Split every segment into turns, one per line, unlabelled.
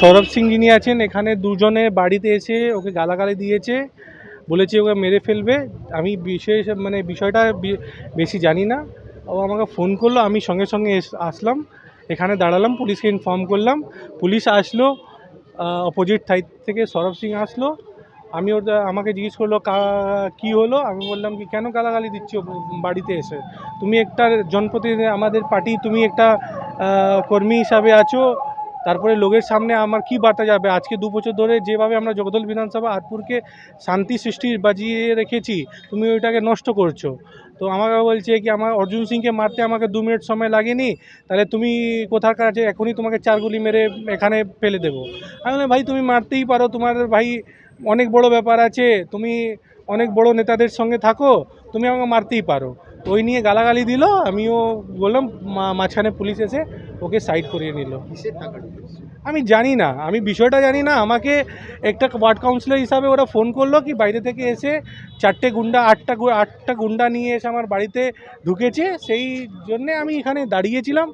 সৌরভ সিং যিনি আছেন, এখানে দুজনে বাড়িতে এসে ওকে গালাগালি দিয়েছে, বলেছে ওকে মেরে ফেলবে। আমি বিশেষ মানে বিষয়টা বেশি জানি না। ও আমাকে ফোন করল, আমি সঙ্গে সঙ্গে আসলাম। এখানে দাঁড়ালাম, পুলিশকে ইনফর্ম করলাম। পুলিশ আসলো অপোজিট সাইড থেকে সৌরভ সিং আসলো। আমি ওটা আমাকে জিজ্ঞেস করল, কী হলো? আমি বললাম কি, কেন গালাগালি দিচ্ছ বাড়িতে এসে? তুমি একটা জনপ্রতিনিধি, আমাদের পার্টি, তুমি একটা কর্মী হিসাবে আছো। তারপরে লোকের সামনে আমার কি বার্তা যাবে? আজকে দু বছর ধরে যেভাবে আমরা জগদল বিধানসভা আতপুরকে শান্তি সৃষ্টি বাজিয়ে রেখেছি, তুমি ওইটাকে নষ্ট করছ। তো আমাকে বলছে কি, আমার অর্জুন সিংকে মারতে আমাকে দু মিনিট সময় লাগেনি, তাহলে তুমি কোথার কাছে, এখনই তোমাকে চার গুলি মেরে এখানে ফেলে দেবো। আমি বললাম, ভাই, তুমি মারতেই পারো, তোমার ভাই অনেক বড় ব্যাপার আছে, তুমি অনেক বড় নেতাদের সঙ্গে থাকো, তুমি আমাকে মারতেই পারো। ওই নিয়ে গালাগালি দিল আমিও বললাম মাঝখানে পুলিশ এসে ওকে সাইড করিয়ে নিল। আমি জানি না আমি বিষয়টা জানি না আমাকে একটা ওয়ার্ড কাউন্সিলর হিসাবে ওরা ফোন করল কি বাইরে থেকে এসে চারটে গুন্ডা আটটা আটটা গুন্ডা নিয়ে এসে আমার বাড়িতে ঢুকেছে সেই জন্যে আমি এখানে দাঁড়িয়েছিলাম।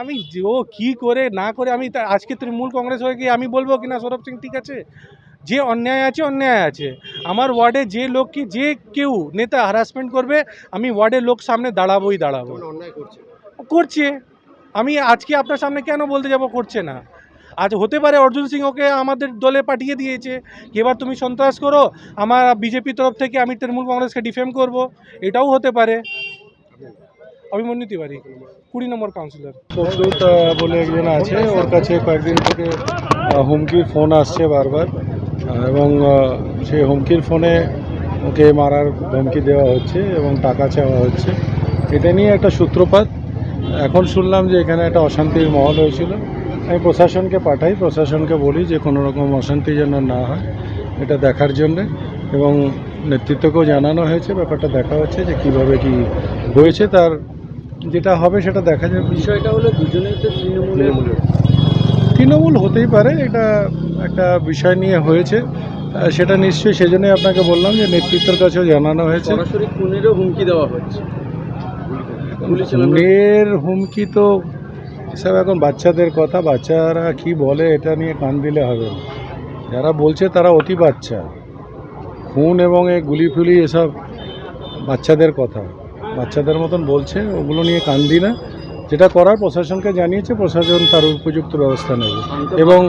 আমি যে ও কী করে না করে আমি আজকে তৃণমূল কংগ্রেস হয়ে গিয়ে আমি বলব কি না সৌরভ সিং ঠিক আছে? যে অন্যায় আছে অন্যায় আছে। আমার ওয়ার্ডে যে লোককে যে কেউ নেতা হ্যারাসমেন্ট করবে আমি ওয়ার্ডের লোক সামনে দাঁড়াবোই দাঁড়াবো
করছে।
করছে। আমি আজকে আপনার সামনে কেন বলতে যাব? করছে না। আজ হতে পারে অর্জুন সিং ওকে আমাদের দলে পাঠিয়ে দিয়েছে। কি এবার তুমি সন্ত্রাস করো আমার বিজেপি তরফ থেকে আমি তৃণমূল কংগ্রেসকে ডিফেম করব। এটাও হতে পারে। অভিমন্যু তিওয়ারি কুড়ি নম্বর কাউন্সিলর
আহ, বলে একজন আছে ওর কাছে কয়েকদিন থেকে হুমকির ফোন আসছে বারবার। এবং সেই হুমকির ফোনে ওকে মারার ধমকি দেওয়া হচ্ছে এবং টাকা চাওয়া হচ্ছে। এটা নিয়ে একটা সূত্রপাত। এখন শুনলাম যে এখানে একটা অশান্তির মহল হয়েছিল। আমি প্রশাসনকে পাঠাই প্রশাসনকে বলি যে কোনো রকম অশান্তি যেন না হয় এটা দেখার জন্যে। এবং নেতৃত্বকেও জানানো হয়েছে ব্যাপারটা দেখা হচ্ছে যে কীভাবে কি হয়েছে তার যেটা হবে সেটা দেখা যাবে।
বিষয়টা হলো দুজনেই তো তৃণমূলের।
তৃণমূল হতেই পারে এটা একটা বিষয় নিয়ে হয়েছে। সেটা নিশ্চয়ই সেজন্যই আপনাকে বললাম যে নেতৃত্বের কাছেও জানানো হয়েছে।
সরাসরি খুনেরও হুমকি দেওয়া হচ্ছে।
মেয়ের হুমকি তো এসব এখন বাচ্চাদের কথা বাচ্চারা কি বলে এটা নিয়ে কান দিলে হবে না। যারা বলছে তারা অতি বাচ্চা। খুন এবং এই গুলি ফুলি এসব বাচ্চাদের কথা। বাচ্চাদের মতন বলছে ওগুলো নিয়ে কান দিই না। যেটা করার প্রশাসনকে জানিয়েছে প্রশাসন তার উপযুক্ত ব্যবস্থা নেবে। এবং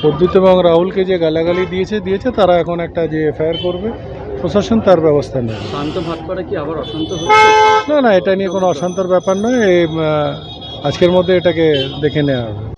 প্রদ্যুত প্রদ্যুৎ এবং রাহুলকে যে গালাগালি দিয়েছে দিয়েছে তারা এখন একটা যে এফআইআর করবে প্রশাসন তার ব্যবস্থা নেবে। না না এটা নিয়ে কোনো অশান্তর ব্যাপার নয় এই আজকের মধ্যে এটাকে দেখে নেওয়া হবে।